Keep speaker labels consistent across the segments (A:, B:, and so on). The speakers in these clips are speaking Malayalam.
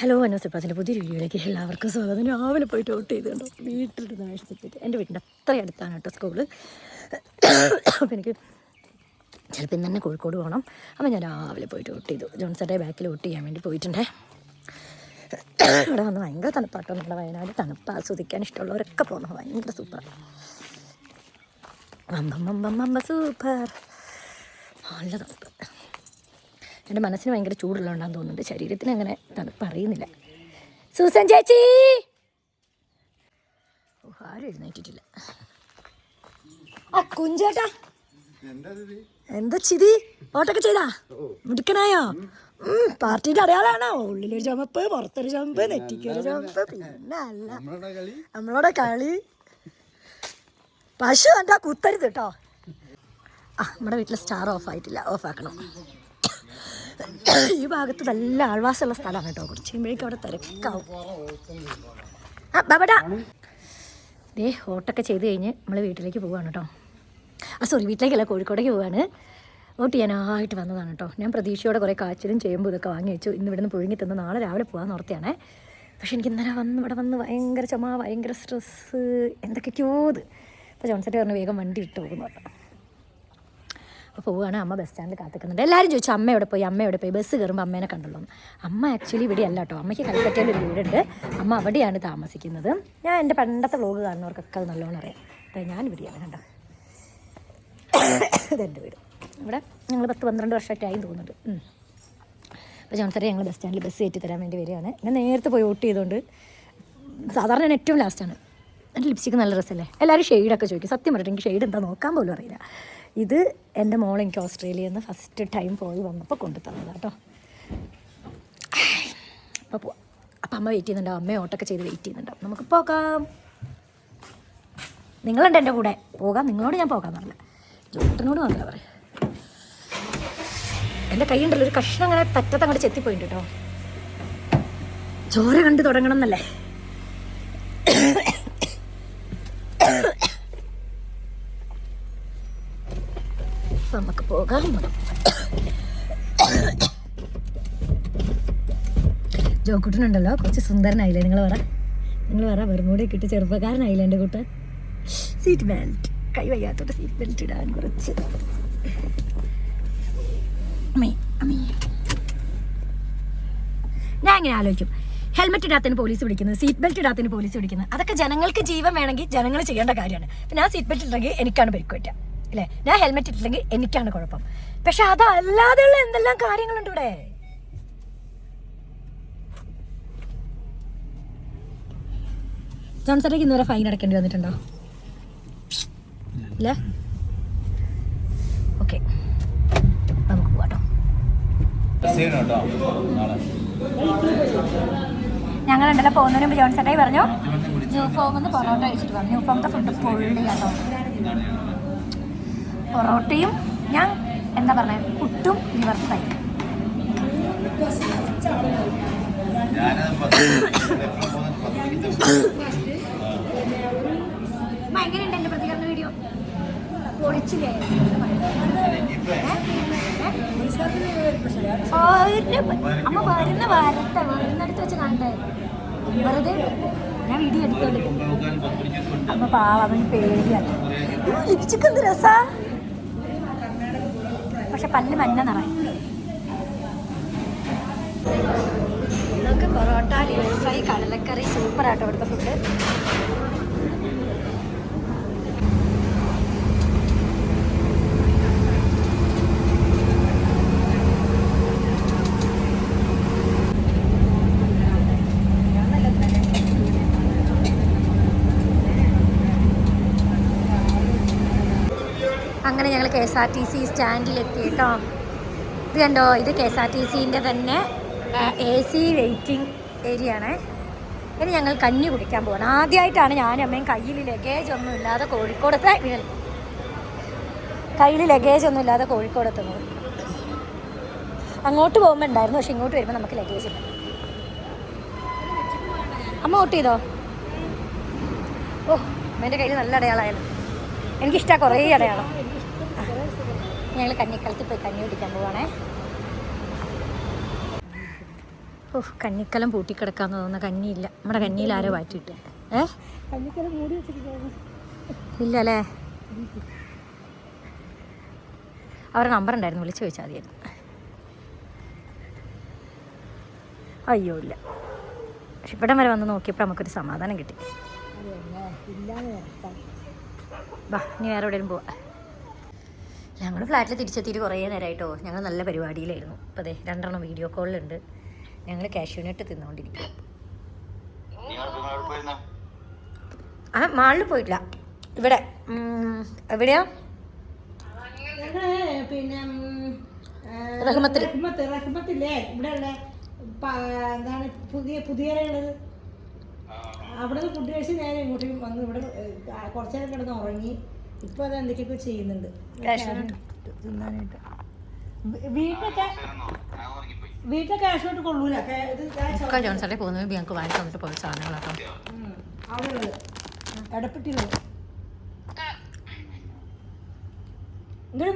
A: ഹലോ അന്നസിപ്പാത്തിന്റെ പുതിയൊരു വീഡിയോയിലേക്ക് എല്ലാവർക്കും സ്വാഗതം. രാവിലെ പോയിട്ട് ഔട്ട് ചെയ്ത് കണ്ടോ വീട്ടിലിരുന്ന് ആഴ്ചപ്പെട്ട് എന്റെ വീടിന്റെ അത്ര അടുത്താണ് കേട്ടോ സ്കൂൾ അപ്പോൾ എനിക്ക് ചിലപ്പോൾ ഇന്ന് തന്നെ കോഴിക്കോട് പോകണം അപ്പോൾ ഞാൻ രാവിലെ പോയിട്ട് ഔട്ട് ചെയ്തു. ജോൺസറുടെ ബാക്കിൽ ഔട്ട് ചെയ്യാൻ വേണ്ടി പോയിട്ടുണ്ടേ. ഇവിടെ വന്ന് ഭയങ്കര തണുപ്പാട്ടോ. നമ്മുടെ വയനാട് തണുപ്പ് ആസ്വദിക്കാൻ ഇഷ്ടമുള്ളവരൊക്കെ പോകണം ഭയങ്കര സൂപ്പറാണ് അമ്പം അമ്പം അമ്പ സൂപ്പർ നല്ല തണുപ്പ്. എന്റെ മനസ്സിന് ഭയങ്കര ചൂടുള്ളതുകൊണ്ടാന്ന് തോന്നുന്നുണ്ട്. ശരീരത്തിന് അങ്ങനെ തണുപ്പ് അറിയുന്നില്ല സൂസൻ ചേച്ചി! ആരും എഴുന്നേറ്റിട്ടില്ല. ആ കുഞ്ചേട്ടാ. എന്താ ചിതി? ഓട്ടൊക്കെ ചെയ്താ? മിടുക്കനായോ? പാർട്ടിയുടെ അടയാളാണോ? ഉള്ളിലൊരു ചുമപ്പ് പുറത്തൊരു ചുമപ്പ് നെറ്റിക്കൊരു ചുമപ്പ് പിന്നെ അല്ല. നമ്മളോടെ കളി? പശു എന്താ കുത്തരുത് കേട്ടോ ആ നമ്മുടെ വീട്ടിലെ സ്റ്റാർ ഓഫ് ആയിട്ടില്ല. ഓഫ് ആക്കണം. ഈ ഭാഗത്ത് നല്ല ആൾവാസമുള്ള സ്ഥലമാണ് കേട്ടോ. കുറച്ച് കഴിയുമ്പോഴേക്കും അവിടെ തിരക്കാവും. ആ ബാബടാ. ദേ ഓട്ടൊക്കെ ചെയ്ത് കഴിഞ്ഞ് നമ്മൾ വീട്ടിലേക്ക് പോവാണ് കേട്ടോ. ആ സോറി വീട്ടിലേക്കല്ല കോഴിക്കോടേക്ക് പോവാണ്. വോട്ട് ചെയ്യാനായിട്ട് വന്നതാണ് കേട്ടോ. ഞാൻ പ്രതീക്ഷയോടെ കുറേ കാച്ചിലും ചെയ്യുമ്പോൾ ഇതൊക്കെ വാങ്ങി വെച്ചു. ഇന്ന് ഇവിടുന്ന് പുഴുങ്ങി തന്ന് നാളെ രാവിലെ പോകാൻ ഓർത്തിയാണേ പക്ഷെ എനിക്ക് ഇന്നലെ വന്ന് ഇവിടെ വന്ന് ഭയങ്കര ചുമ ഭയങ്കര സ്ട്രെസ്സ് എന്തൊക്കെയോ ഇത്. അപ്പോൾ ജോൺസെറ്റ് പറഞ്ഞ് വേഗം വണ്ടി ഇട്ട് പോകുന്നു. കേട്ടോ അപ്പോൾ പോവുകയാണ്. അമ്മ ബസ് സ്റ്റാൻഡിൽ കാത്തിക്കുന്നുണ്ട്. എല്ലാവരും ചോദിച്ചു അമ്മ എവിടെ പോയി? അമ്മ എവിടെ പോയി? ബസ് കയറുമ്പോൾ അമ്മേനെ കണ്ടല്ലോ അമ്മ ആക്ച്വലി ഇവിടെ അല്ല കേട്ടോ അമ്മയ്ക്ക് കൽപ്പറ്റയിൽ ഒരു വീടുണ്ട്. അമ്മ അവിടെയാണ് താമസിക്കുന്നത്. ഞാൻ എന്റെ പണ്ടത്തെ വ്ലോഗ് കാണുന്നവർക്കൊക്കെ അത് നല്ലോണം അറിയാം. ഞാൻ ഇവിടെയാണ് കണ്ടോ. ഇതെന്റെ വീട്. ഇവിടെ ഞങ്ങൾ പത്ത് പന്ത്രണ്ട് വർഷമായിട്ട് ആയി തോന്നുന്നുണ്ട്. അപ്പോൾ ജോൺസറെ ഞങ്ങൾ ബസ് സ്റ്റാൻഡിൽ ബസ് കയറ്റി തരാൻ വേണ്ടി വരികയാണ്. ഞാൻ നേരത്തെ പോയി വോട്ട് ചെയ്തുകൊണ്ട് സാധാരണ ഞാൻ ഏറ്റവും ലാസ്റ്റാണ് എന്റെ ലിപ്സ്റ്റിക്ക് നല്ല രസമല്ലേ എല്ലാവരും ഷെയ്ഡൊക്കെ ചോദിക്കും. സത്യം പറഞ്ഞിട്ട് എനിക്ക് ഷെയ്ഡ് എന്താ നോക്കാൻ പോലും അറിയില്ല. ഇത് എന്റെ മോൾ എനിക്ക് ഓസ്ട്രേലിയയിൽ നിന്ന് ഫസ്റ്റ് ടൈം പോയി വന്നപ്പോൾ കൊണ്ടു തന്നതാണ് കേട്ടോ അപ്പോൾ പോവാം അപ്പം അമ്മ വെയിറ്റ് ചെയ്യുന്നുണ്ടാവും അമ്മ ഓട്ടൊക്കെ ചെയ്ത് വെയിറ്റ് ചെയ്യുന്നുണ്ടാവും നമുക്ക് പോകാം. നിങ്ങളുണ്ട് എന്റെ കൂടെ. പോകാം. നിങ്ങളോട് ഞാൻ പോകാം എന്നല്ല ജോട്ടനോട് മാത്രമേ പറയാം. എന്റെ കൈ ഉണ്ടല്ലോ. ഒരു കഷ്ണം അങ്ങനെ തറ്റത്ത് അങ്ങോട്ട് ചെത്തിപ്പോയിട്ടുണ്ട് കേട്ടോ ചോര കണ്ടു തുടങ്ങണം എന്നല്ലേ? അപ്പൊ നമുക്ക് പോകാം ജോക്കുട്ടനുണ്ടല്ലോ കുറച്ച് സുന്ദരനായില്ലേ? നിങ്ങൾ പറ. നിങ്ങൾ പറ വെറുമൂടി കിട്ടി ചെറുപ്പക്കാരനായില്ലേ എന്റെ കൂട്ടൻ? സീറ്റ് ബെൽറ്റ് കൈ വയ്യാത്തോട്ട് സീറ്റ് ബെൽറ്റ് ഇടാൻ കുറച്ച്. ഞാൻ ഇങ്ങനെ ആലോചിക്കും. ഹെൽമെറ്റ് ഇടാത്തതിന് പോലീസ് പിടിക്കുന്നത് സീറ്റ് ബെൽറ്റ് ഇടാത്തതിന് പോലീസ് പിടിക്കുന്നത് അതൊക്കെ ജനങ്ങൾക്ക് ജീവൻ വേണമെങ്കിൽ ജനങ്ങൾ ചെയ്യേണ്ട കാര്യമാണ്. പിന്നെ ആ സീറ്റ് ബെൽറ്റ് ഇട്ടില്ലെങ്കിൽ എനിക്കാണ് പരിക്ക് പറ്റുക അല്ലേ? ഞാൻ ഹെൽമെറ്റ് ഇട്ടില്ലെങ്കിൽ എനിക്കാണ് കുഴപ്പം. പക്ഷെ അതല്ലാതെയുള്ള എന്തെല്ലാം കാര്യങ്ങളുണ്ട് ഇവിടെ? ജോൺസറേക്ക് ഇന്നുവരെ ഫൈൻ അടക്കേണ്ടി വന്നിട്ടുണ്ടോ? ഇല്ല ഓക്കെ. നമുക്ക് പോവാട്ടോ. ഞങ്ങളുണ്ടല്ലോ പോകുന്നതിന് മുമ്പ് ജോൺ പറഞ്ഞു ന്യൂ ഫോമിൽ നിന്ന് പൊറോട്ട കഴിച്ചിട്ട് പറഞ്ഞു ന്യൂ ഫോമത്തെ ഫുഡ് പൊള്ളി കേട്ടോ പൊറോട്ടയും ഞാൻ എന്താ പറയുക പുട്ടും ലിവർ ഫ്രൈ പ്രതികരണ വീഡിയോ? അമ്മ വരുന്ന വരട്ടെ വരുന്നിടത്ത് വെച്ച് കണ്ടേ. വെറുതെ ഞാൻ വീഡിയോ എടുത്തോളൂ. അമ്മ പാവ അവൻ പേടിയാണ് എന്ത് രസാ? പക്ഷെ പല്ല് മഞ്ഞ നിറയും. നമുക്ക് പൊറോട്ട ഫ്രൈ കടലക്കറി സൂപ്പറായിട്ട് ഇവിടുത്തെ ഫുഡ് അങ്ങനെ ഞങ്ങൾ K S R T C സ്റ്റാൻഡിലെത്തി കേട്ടോ ഇത് കണ്ടോ? ഇത് കെ എസ് ആർ ടി സിന്റെ തന്നെ എ സി വെയിറ്റിംഗ് ഏരിയ ആണേ ഇനി ഞങ്ങൾ കഞ്ഞി കുടിക്കാൻ പോകണം ആദ്യമായിട്ടാണ് ഞാനും അമ്മയും കയ്യിൽ ലഗേജ് ഒന്നും ഇല്ലാതെ കോഴിക്കോടത്തെ കയ്യിൽ ലഗേജ് ഒന്നും ഇല്ലാതെ കോഴിക്കോടത്ത് പോകും അങ്ങോട്ട് പോകുമ്പോൾ ഉണ്ടായിരുന്നു പക്ഷെ ഇങ്ങോട്ട് വരുമ്പോൾ നമുക്ക് ലഗേജ് ഇല്ല. അമ്മ വോട്ട് ചെയ്തോ? ഓ അമ്മേന്റെ കയ്യിൽ നല്ല അടയാളമായാലും എനിക്കിഷ്ടമാണ് കുറേ അടയാളം. ഞങ്ങൾ കഞ്ഞിക്കളത്തിൽ പോയി കഞ്ഞി കുടിക്കാൻ പോവാണേ. ഓ കഞ്ഞിക്കലം പൂട്ടിക്കിടക്കാന്ന് തോന്നുന്ന. കഞ്ഞിയില്ല. നമ്മുടെ കഞ്ഞിയിൽ ആരോ മാറ്റിയിട്ട് ഏ?
B: കഞ്ഞിക്കല മൂടി വെച്ചിരിക്കുന്നു.
A: ഇല്ല അല്ലേ അവരുടെ നമ്പർ ഉണ്ടായിരുന്നു. വിളിച്ച് ചോദിച്ചാൽ മതിയായിരുന്നു. അയ്യോ ഇല്ല. പക്ഷെ ഇവിടം വരെ വന്ന് നോക്കിയപ്പോൾ നമുക്കൊരു സമാധാനം കിട്ടി. ബാ ഇനി വേറെ എവിടെയും പോവാ. ഞങ്ങൾ ഫ്ലാറ്റിൽ തിരിച്ചെത്തിയിട്ട് കുറേ നേരമായിട്ടോ ഞങ്ങൾ നല്ല പരിപാടിയിലായിരുന്നു. അപ്പോൾ അതെ രണ്ടെണ്ണം വീഡിയോ കോളിലുണ്ട്. ഞങ്ങൾ കാഷ്യൂനട്ട് തിന്നുകൊണ്ടിരിക്കുക ആ മാളിൽ പോയിട്ടില്ല. ഇവിടെ. എവിടെയാ?
B: പിന്നെ. റഹ്മത്ത്. റഹ്മത്തില്ലേ? ഇവിടെ എന്താണ് പുതിയ പുതിയ അവിടെ നിന്ന് ഫുഡ് കഴിച്ച് നേരെ ഇങ്ങോട്ട് വന്ന് ഇവിടെ കുറച്ചേരം കിടന്ന് ഉറങ്ങി. ഇപ്പൊ അത് എന്തൊക്കെയൊക്കെ ചെയ്യുന്നുണ്ട്. തിന്നാനായിട്ട്. വീട്ടിലൊക്കെ വീട്ടിലെ ക്യാഷ് ഔട്ട് കൊള്ളൂല.
A: ഒക്കെ ജോൺസണിൽ പോകുന്നത് ഞങ്ങൾക്ക് തന്നിട്ട് പോയ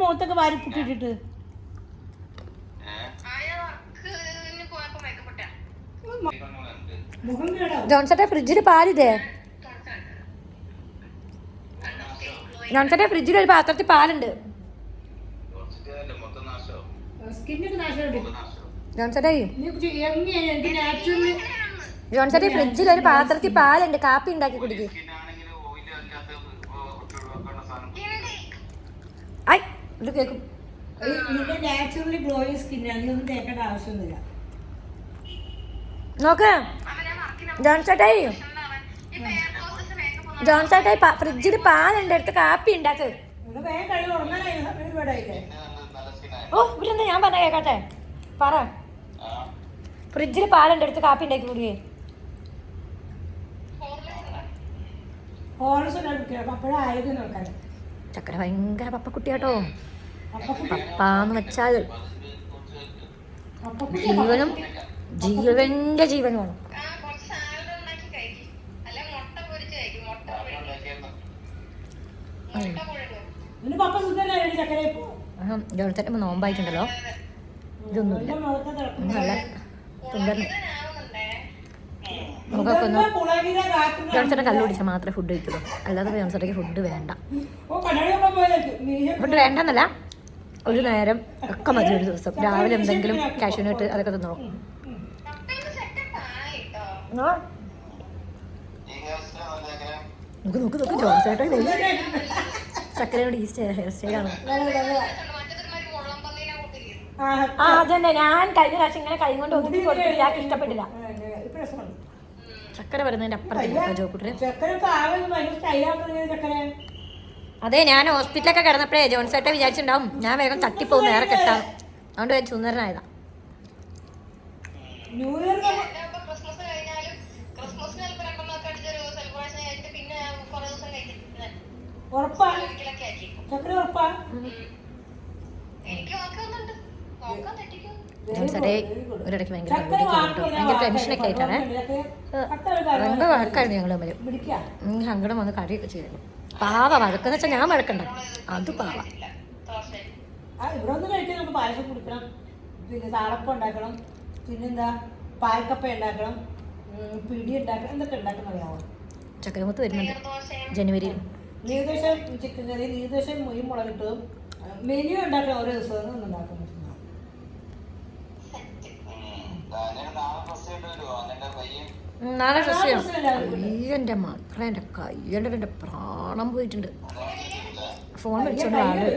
B: മുഖത്തൊക്കെ വാരി പുട്ടിട്ടിട്ട്
A: ജോൺസന്റെ ഫ്രിഡ്ജിൽ പാലിതേ ജോൺസന്റെ ഫ്രിഡ്ജിൽ ഒരു പാത്രത്തിൽ പാലുണ്ട്. ജോൺസന്റെ ഫ്രിഡ്ജിൽ ഒരു പാത്രത്തിൽ പാലുണ്ട്. കാപ്പി ഉണ്ടാക്കി കുടിക്കും. ഐ ഇത് കേൾക്കും.
B: നിന്റെ നാച്ചുറലി ഗ്ലോയിങ് സ്കിന്നാണ് നീ ഒന്നും തേക്കേണ്ട ആവശ്യമൊന്നുമില്ല.
A: നോക്ക്. ജോൺസേട്ടായി ജോൺസേട്ടായി ഫ്രിഡ്ജിൽ പാലുണ്ട് അടുത്ത് കാപ്പി ഉണ്ടാക്ക് ഓ ഇവരെന്താ ഞാൻ പറഞ്ഞ കേക്കട്ടെ പറ. ഫ്രിഡ്ജിൽ പാലുണ്ട് അടുത്ത് കാപ്പി ഉണ്ടാക്കി
B: കുടിയേ
A: ചക്കര ഭയങ്കര പപ്പക്കുട്ടിയാട്ടോ. പപ്പാന്ന് വെച്ചാൽ ജീവനും ജീവന്റെ ജീവനുമാണ് ജോൺസേട്ടൻ നോമ്പായിട്ടുണ്ടല്ലോ ഇതൊന്നുമില്ല നല്ല സുന്ദരൻ മുഖമൊക്കെ ഒന്ന്
B: ഇതെന്താ പുളകിത കാറ്റുന്ന
A: ജോൺസേട്ടൻ കല്ലു മാത്രമേ ഫുഡ് കഴിക്കുള്ളൂ അല്ലാതെ ജോൺസേട്ടയ്ക്ക് ഫുഡ് വേണ്ട ഫുഡ് വേണ്ടെന്നല്ല ഒരു നേരം ഒക്കെ മതി ഒരു ദിവസം രാവിലെ എന്തെങ്കിലും കാഷ്യൂനട്ട് അതൊക്കെ തിന്നോ നോക്ക് നോക്ക് നോക്ക് ജോൺസേട്ടൻ ചക്കരയോട് ഈ ഹെയർ സ്റ്റൈലാണ്
B: ആ,
A: ആ അതന്നെ ഞാൻ കഴിഞ്ഞ പ്രാവശ്യം ഇങ്ങനെ കൈ കൊണ്ട് ഒതുക്കി കൊടുത്തിട്ട് ഞാൻ ഇഷ്ടപ്പെട്ടില്ല. ചക്കര വരുന്നതിന്റെ
B: അപ്പുറത്തേക്ക് ചക്കര
A: അതെ ഞാൻ ഹോസ്പിറ്റലൊക്കെ കിടന്നപ്പോഴേ ജോൺസേട്ട വിചാരിച്ചിട്ടുണ്ടാവും ഞാൻ വേഗം തട്ടിപ്പോകും നേരെ കെട്ടാം. അതുകൊണ്ട് ഞാൻ സുന്ദരനായതാ
B: ന്യൂ ഇയർ ഉറപ്പാ.
C: ഒരിക്കലൊക്കെ ആക്കി
B: ചക്കര ഉറപ്പാ.
C: എനിക്ക് നോക്കുന്നുണ്ട് നോക്കാൻ തെറ്റിക്കും
A: ജോൺസേട്ടെ ഒരിടയ്ക്ക് ഭയങ്കര ടെൻഷനൊക്കെ ആയിട്ടാണ് ഭയങ്കര വഴക്കായിരുന്നു ഞങ്ങൾ തമ്മിൽ സങ്കടം വന്ന് കടിയൊക്കെ ചെയ്തു. പാവ വഴക്കെന്ന് വെച്ചാൽ ഞാൻ വഴക്കണ്ട. അത് പാവ.
B: ആ ഇവിടെ ഒന്ന് കഴിക്കാൻ നമുക്ക് പായസം കുടിക്കണം. പിന്നെ താളപ്പം ഉണ്ടാക്കണം. പിന്നെന്താ? പാൽക്കപ്പ ഉണ്ടാക്കണം. പിടി ഉണ്ടാക്കണം. എന്തൊക്കെ ഉണ്ടാക്കണം അറിയാമോ
A: ചക്കരമുത്ത് വരുന്നുണ്ട്.
C: ജനുവരി
A: ജനുവരിയിൽ.
B: നീർദോശം ചിക്കൻ കറി നീർദോശം മൊഴി മുളകിട്ടതും മെനു ഉണ്ടാക്കണം ഓരോ ദിവസവും ഒന്നും ഉണ്ടാക്കാൻ പറ്റുന്ന
A: ഉം, നാളെ അയ്യന്റെ മക്കളെ എന്റെ കയ്യന്റെ എന്റെ പ്രാണം പോയിട്ടുണ്ട്. ഫോൺ വിളിച്ചോണ്ട് ആളെ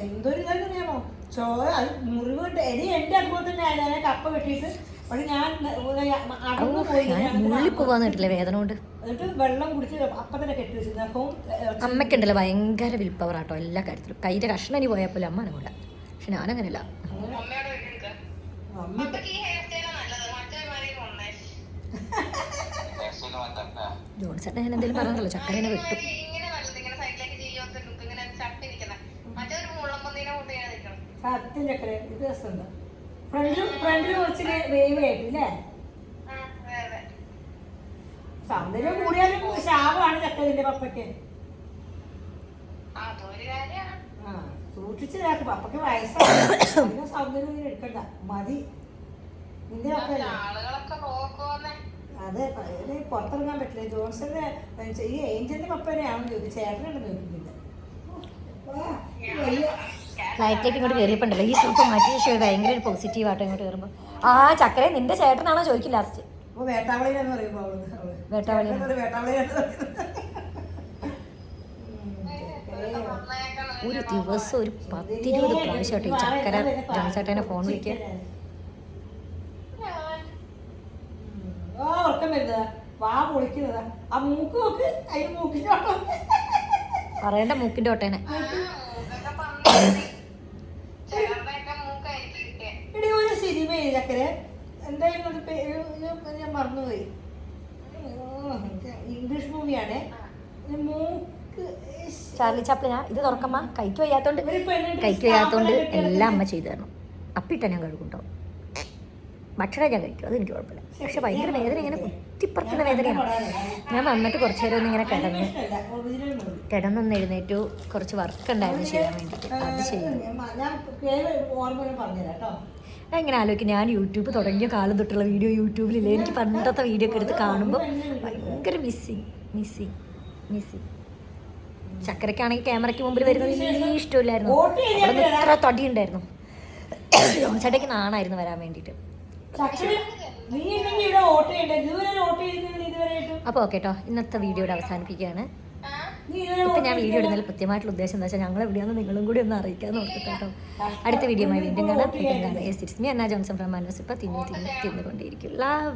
B: എന്തൊരു ഇതാന്ന് അറിയാമോ? ചോര അത് മുറിവ് എടി എന്റെ അതുപോലെ തന്നെ കപ്പ വെട്ടിയിട്ട് അവിടെ ഞാൻ അടങ്ങ് പോയി
A: ഞാൻ മുള്ളിൽ പോവാന്ന് വേദന കൊണ്ട്? അമ്മയ്ക്കുണ്ടല്ലോ ഭയങ്കര വിൽ പവർ ആട്ടോ എല്ലാ കാര്യത്തിലും. കയ്യിന്റെ കഷ്ണനി പോയാൽ പോലും അമ്മ അനങ്ങൂല. പക്ഷെ
C: ഞാനങ്ങനല്ല. കൊണ്ടേ
A: ജോൺസേട്ടൻ ഞാൻ എന്തെങ്കിലും പറഞ്ഞല്ലോ ചക്കരനെ വെട്ടു.
B: സത്യം ചക്കര ഇത് രസമുണ്ട് ഫ്രണ്ടിൽ ഫ്രണ്ടിലും കുറച്ച് വേവ് ആയിട്ടില്ലേ
C: ആ അതെ അതെ
B: സൗന്ദര്യം കൂടിയാലും ശാപമാണ് ചക്കതിന്റെ പപ്പയ്ക്ക്. ആ സൂക്ഷിച്ച് ഇതാക്ക്. പപ്പയ്ക്ക് വയസ്സാണ്. സൗന്ദര്യം ഇങ്ങനെ എടുക്കണ്ട. മതി. നിന്റെ പപ്പയല്ലേ? അതെ പുറത്തിറങ്ങാൻ പറ്റില്ല. ജോൺസന്റെ ഈ ഏഞ്ചലിന്റെ പപ്പനെയാണെന്ന് ചോദിച്ചു. ചേട്ടനുണ്ടെന്ന് ചോദിക്കുന്നത്
A: ഫ്ലൈറ്റിലേക്ക് ഇങ്ങോട്ട് കയറിയപ്പോണ്ടല്ലോ. ഈ സൂപ്പ് മാറ്റിയ ശേഷം ഭയങ്കര ഒരു പോസിറ്റീവ് ആട്ടോ ഇങ്ങോട്ട് കയറുമ്പോൾ ആ ചക്കര നിന്റെ ചേട്ടനാണോ ചോദിക്കും ലാസ്റ്റ് വേട്ടാവളി. ഒരു ദിവസം ഒരു പത്തിരുപത് പ്രാവശ്യം ഈ ചക്കര ചേട്ടനെ ഫോൺ വിളിക്കുക പറയേണ്ട മൂക്കിന്റെ ഒട്ടേനെ
B: ചക്കര എന്തായാലും ഒരു പേര് ഞാൻ മറന്നുപോയി. ഇംഗ്ലീഷ് മൂവിയാണ്. മൂക്ക്.
A: ചാർലി ചാപ്ലിനാ? ഇത് തുറക്കമ്മ. കൈക്ക് വയ്യാത്തോണ്ട്. കൈക്ക് വയ്യാത്തോണ്ട് എല്ലാം അമ്മ ചെയ്തു തരണം. അപ്പിട്ട ഞാൻ കഴുകുണ്ടോ ഭക്ഷണം ഞാൻ കഴിക്കും. അതെനിക്ക് കുഴപ്പമില്ല. പക്ഷെ ഭയങ്കര വേദന ഇങ്ങനെ കുത്തിപ്പറക്കുന്ന വേദനയാണ്. ഞാൻ വന്നിട്ട് കുറച്ചു നേരം ഇങ്ങനെ കിടന്ന് കിടന്നൊന്ന് എഴുന്നേറ്റു. കുറച്ച് വർക്ക് ഉണ്ടായിരുന്നു ചെയ്യാൻ വേണ്ടിയിട്ട്. അത് ചെയ്തു.
B: ഞാൻ
A: ഇങ്ങനെ ആലോചിക്കും? ഞാൻ യൂട്യൂബ് തുടങ്ങിയ കാലം തൊട്ടുള്ള വീഡിയോ യൂട്യൂബിലില്ലേ? എനിക്ക് പണ്ടത്തെ വീഡിയോ ഒക്കെ എടുത്ത് കാണുമ്പോൾ ഭയങ്കര മിസ്സിങ് മിസ്സിങ് മിസ്സിങ് ചക്കരക്കാണെങ്കിൽ ക്യാമറയ്ക്ക് മുമ്പിൽ വരുന്നത് എനിക്ക് ഇഷ്ടമില്ലായിരുന്നു. അവിടെ ഇത്ര തടി ഉണ്ടായിരുന്നു ചേട്ടയ്ക്ക് നാണായിരുന്നു വരാൻ വേണ്ടിയിട്ട്. അപ്പോൾ ഓക്കെ കേട്ടോ ഇന്നത്തെ വീഡിയോയുടെ അവസാനിപ്പിക്കുകയാണ്. ഇപ്പം ഞാൻ വീഡിയോ ഇടുന്നതിൽ കൃത്യമായിട്ടുള്ള ഉദ്ദേശം എന്താ വെച്ചാൽ ഞങ്ങൾ എവിടെയാണെന്ന് നിങ്ങളും കൂടി ഒന്ന് അറിയിക്കാൻ നോക്കിട്ടോ കേട്ടോ. അടുത്ത വീഡിയോ വീണ്ടും കാണാം. വീണ്ടും കാണാം. Yes it's me Anna Johnson from Manos ഇപ്പം തിന്നു തിന്നു തിന്നുകൊണ്ടേയിരിക്കും ലവ്